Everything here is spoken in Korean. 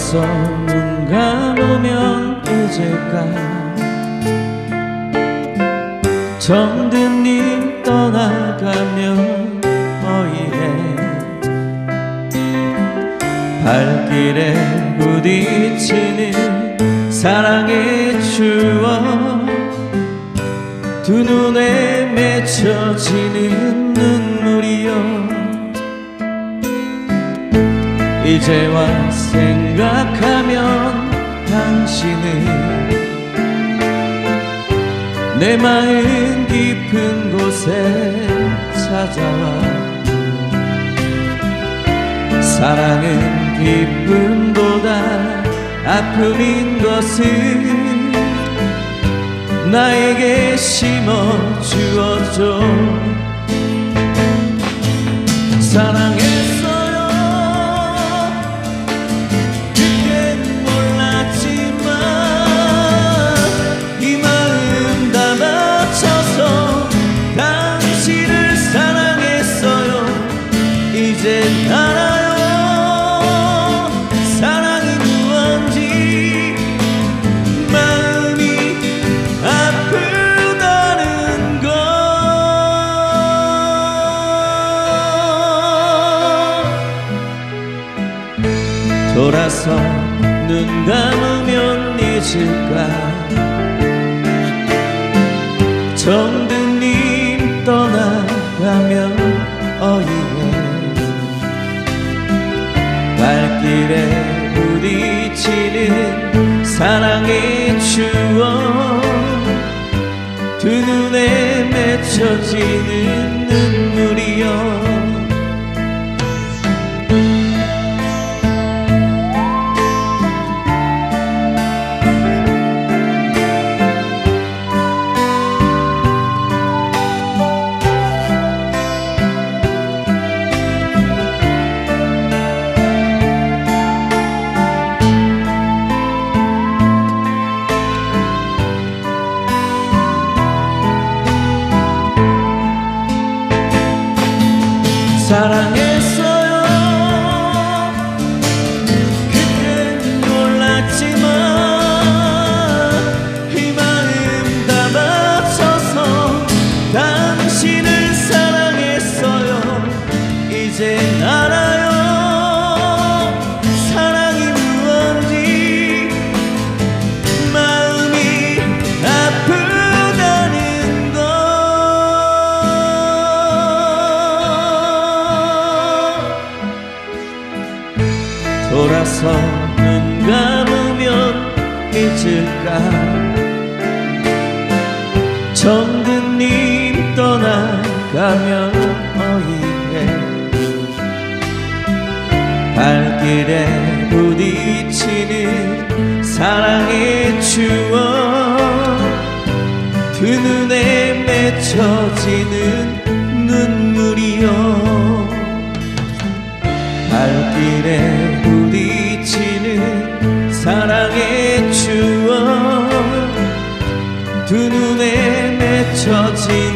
돌아서 눈 감으면 잊을까 정든 님 떠나가면 어이해. 발길에 부딪히는 사랑의 추억. 두 눈에 맺혀지는 눈물이여 이제와 생각하면 당신은 내 마음 깊은 곳에 찾아와. 사랑은 기쁨보다 아픔인 것을 나에게 심어 주어줘 알아요? 사랑이 무언지 마음이 아프다는 걸 돌아서 눈 감으면 잊을까 발길에 부딪히는 사랑의 추억. 두 눈에 맺혀지는 사랑했어 돌아서 눈 감으면 잊을까? 정든 님 떠나가면 어이해 발길에 부딪히는 사랑의 추억. 두 눈에 맺혀 touching